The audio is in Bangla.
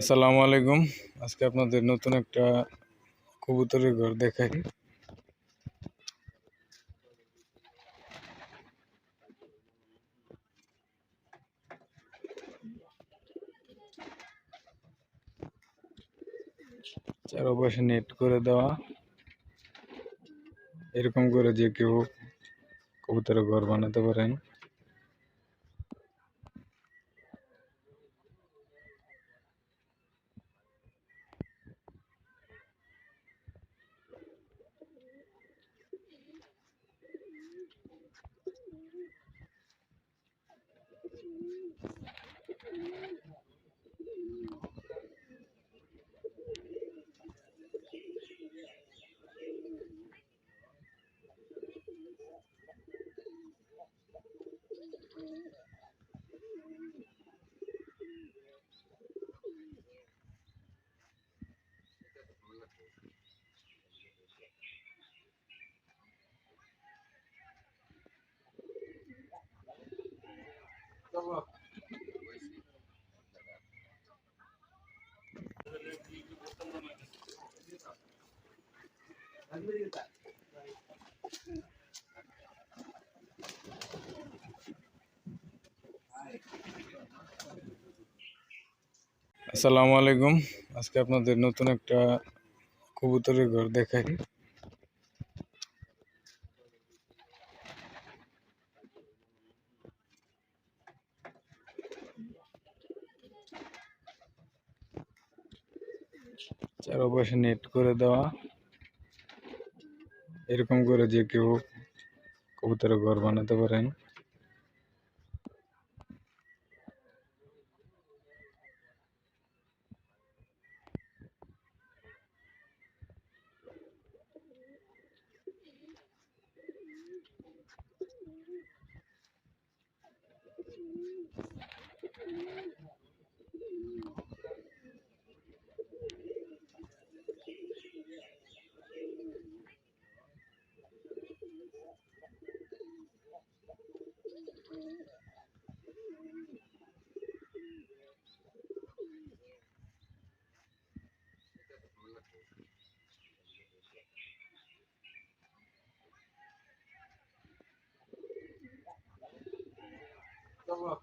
আসসালামু আলাইকুম। আজকে আপনাদের নতুন একটা কবুতরের ঘর দেখাই। চারপাশে নেট করে দেওয়া। এরকম করে যে কেউ কবুতরের ঘর বানাতে পারেন। Давай. আসসালামু আলাইকুম। আজকে আপনাদের নতুন একটা কবুতরের ঘর দেখাই। চারপাশে নেট করে দেওয়া। এরকম করে যে কেউ কবুতরের ঘর বানাতে পারেন। Até logo.